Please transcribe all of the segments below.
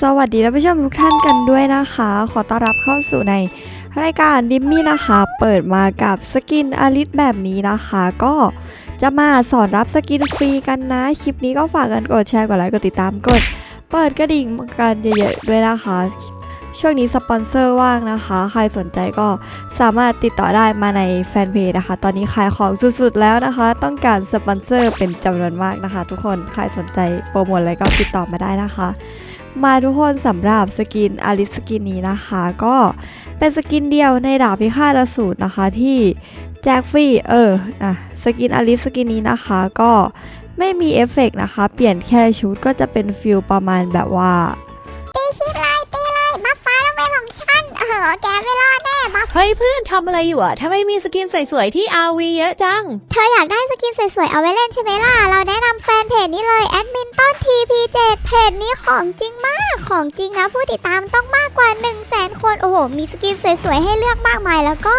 สวัสดีท่านผู้ชมทุกท่านกันด้วยนะคะ ขอต้อนรับเข้าสู่ในรายการดิมมี่นะคะ เปิดมากับสกินอลิสแบบนี้นะคะ ก็จะมาสอนรับสกินฟรีกันนะ คลิปนี้ก็ฝากกันกดแชร์กดไลค์กดติดตามกด เปิดกระดิ่งกันเยอะๆด้วยนะคะ ช่วงนี้สปอนเซอร์ว่างนะคะ ใครสนใจก็สามารถติดต่อได้มาในแฟนเพจนะคะ ตอนนี้ขายของสุดๆแล้วนะคะ ต้องการสปอนเซอร์เป็นจำนวนมากนะคะ ทุกคน ใครสนใจโปรโมทอะไรก็ติดต่อมาได้นะคะ มาทุกคนสำหรับสกินอลิสสกินนี้นะคะ ก็เป็นสกินเดียวในดาบพิฆาตอสูรนะคะที่แจกฟรีเอออะสกินอลิสสกินนี้นะคะก็ไม่มีเอฟเฟกต์นะคะ เปลี่ยนแค่ชุดก็จะเป็นฟิลประมาณแบบว่า ฉันเออแกไม่รอดแน่บัฟเฮ้ยเพื่อนทำอะไรอยู่อะทำไมมีสกินสวยๆที่ RV เยอะจัง เธออยากได้สกินสวยๆเอาไว้เล่นใช่ไหมล่ะ เราแนะนำแฟนเพจนี้เลยแอดมินต้น TP7 เพจนี้ของจริงมาก ของจริงนะผู้ติดตามต้องมากกว่า 1 0 0 0 0แสนคน โอ้โห มีสกินสวยๆ ให้เลือกมากมาย แล้วก็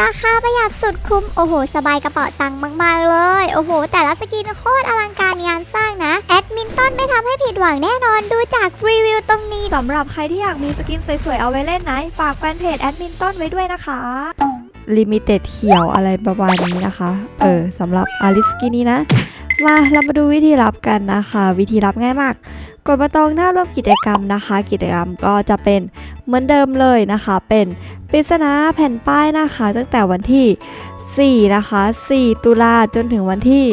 ราคาประหยัดสุดคุ้ม โอ้โห สบายกระเป๋าตังค์มากๆเลย โอ้โห แต่ละสกินโคตรอลังการงานสร้างนะ แอดมินต้นไม่ทำให้ผิดหวังแน่นอนดูจากรีวิวตรงนี้สำหรับใครที่อยากมีสกินสวยๆ เอาไว้เล่นนะฝากแฟนเพจแอดมินต้นไว้ด้วยนะคะ ลิมิเต็ดเขียวอะไรประมาณนี้นะคะ เออสำหรับอลิสกินนี้นะ มาเรามาดูวิธีรับกันนะคะ วิธีรับง่ายมาก กดมาตรงหน้าร่วมกิจกรรมนะคะ กิจกรรมก็จะเป็นเหมือนเดิมเลยนะคะ เป็นปริศนาแผ่นป้ายนะคะ ตั้งแต่วันที่ 4 นะคะ 4 ตุลาจนถึงวันที่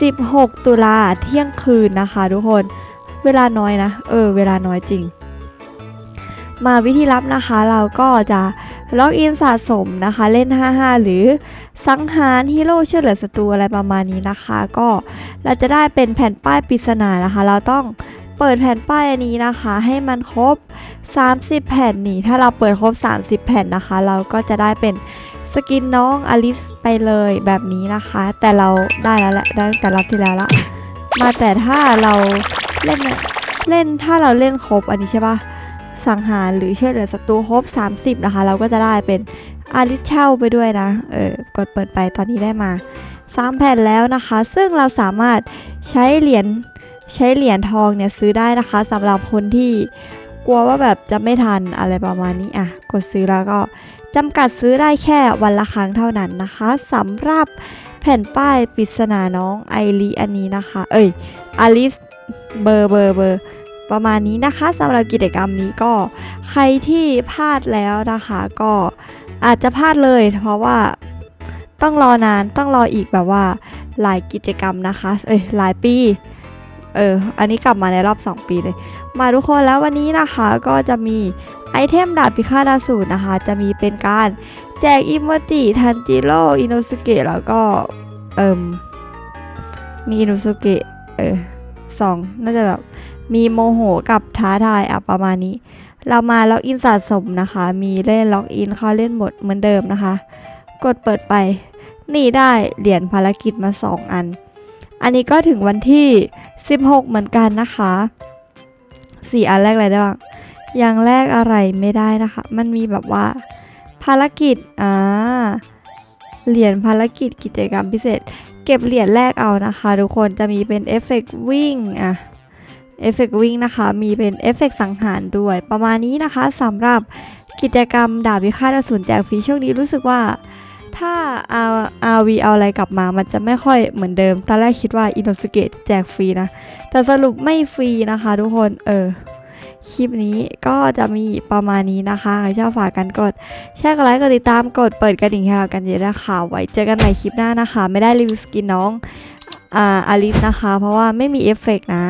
16 ตุลาเที่ยงคืนนะคะ ทุกคนเวลาน้อยนะ เออ เวลาน้อยจริง มาวิธีรับนะคะเราก็จะ ล็อกอินสะสมนะคะเล่น 55 หรือสังหารฮีโร่ช่วยเหลือศัตรูอะไรประมาณนี้นะคะ ก็เราจะได้เป็นแผ่นป้ายปริศนานะคะ เราต้องเปิดแผ่นป้ายอันนี้นะคะ ให้มันครบ 30 แผ่นนี่ถ้าเราเปิดครบ 30 แผ่นนะคะ เราก็จะได้เป็นสกินน้องอลิสไปเลยแบบนี้นะคะ แต่เราได้แล้วแหละได้แต่รอบที่แล้วละมาแต่ถ้าเราเล่นเนี่ยเล่นถ้าเราเล่นครบอันนี้ใช่ปะ สังหารหรือช่วยเหลือศัตรูครบ 30 นะคะ เราก็จะได้เป็นอาริสเช่าไปด้วยนะ เออกดเปิดไปตอนนี้ได้มา 3 แผ่นแล้วนะคะ ซึ่งเราสามารถใช้เหรียญใช้เหรียญทองเนี่ยซื้อได้นะคะสำหรับคนที่กลัวว่าแบบจะไม่ทันอะไรประมาณนี้อะ กดซื้อแล้วก็จำกัดซื้อได้แค่วันละครั้งเท่านั้นนะคะสำหรับแผ่นป้ายปริศนาน้องไอรีอันนี้นะคะ เอ้ยอลิสเบอร์เบอร์เบอร์ ประมาณนี้นะคะสำหรับกิจกรรมนี้ก็ใครที่พลาดแล้วนะคะ ก็อาจจะพลาดเลย เพราะว่าต้องรอนานต้องรออีกแบบว่าหลายกิจกรรมนะคะ เอ้ยหลายปีเอออันนี้กลับมาในรอบ 2 ปีเลย มาทุกคนแล้ววันนี้นะคะก็จะมีไอเทมดาบพิฆาตอสูรนะคะ จะมีเป็นการแจกอิโมจิทันจิโร่อิน o สุเกะแล้วก็เอิมมีอิน o สุเกะเออ สองน่าจะแบบมีโมโหกับท้าทายอะประมาณนี้ เรามาล็อกอินสะสมนะคะ มีเล่นล็อกอินเข้าเล่นหมดเหมือนเดิมนะคะ กดเปิดไปนี่ได้เหรียญภารกิจมา 2 อัน อันนี้ก็ถึงวันที่ 16 เหมือนกันนะคะสี่อันแรกอะไรได้บ้างอย่างแรกอะไรไม่ได้นะคะ มันมีแบบว่าภารกิจอ่า เหรียญภารกิจกิจกรรมพิเศษ เก็บเหรียญแรกเอานะคะ ทุกคนจะมีเป็นเอฟเฟกต์วิ่งอะเอฟเฟกต์วิ่งนะคะ มีเป็นเอฟเฟกต์สังหารด้วย ประมาณนี้นะคะสำหรับกิจกรรมดาบพิฆาตอสูรแจกฟรีช่วงนี้รู้สึกว่าถ้า R RV เอาอะไรกลับมามันจะไม่ค่อยเหมือนเดิม ตอนแรกคิดว่าอินโนสเกตแจกฟรีนะ แต่สรุปไม่ฟรีนะคะทุกคน เออ คลิปนี้ก็จะมีประมาณนี้นะคะ ใครชอบฝากกันกด แชร์กดไลค์กดติดตามกดเปิดกระดิ่งให้เรากันเยอะนะคะ ไว้เจอกันใหม่คลิปหน้านะคะ ไม่ได้รีวิวสกินน้องอาอลิสนะคะ เพราะว่าไม่มีเอฟเฟกต์นะ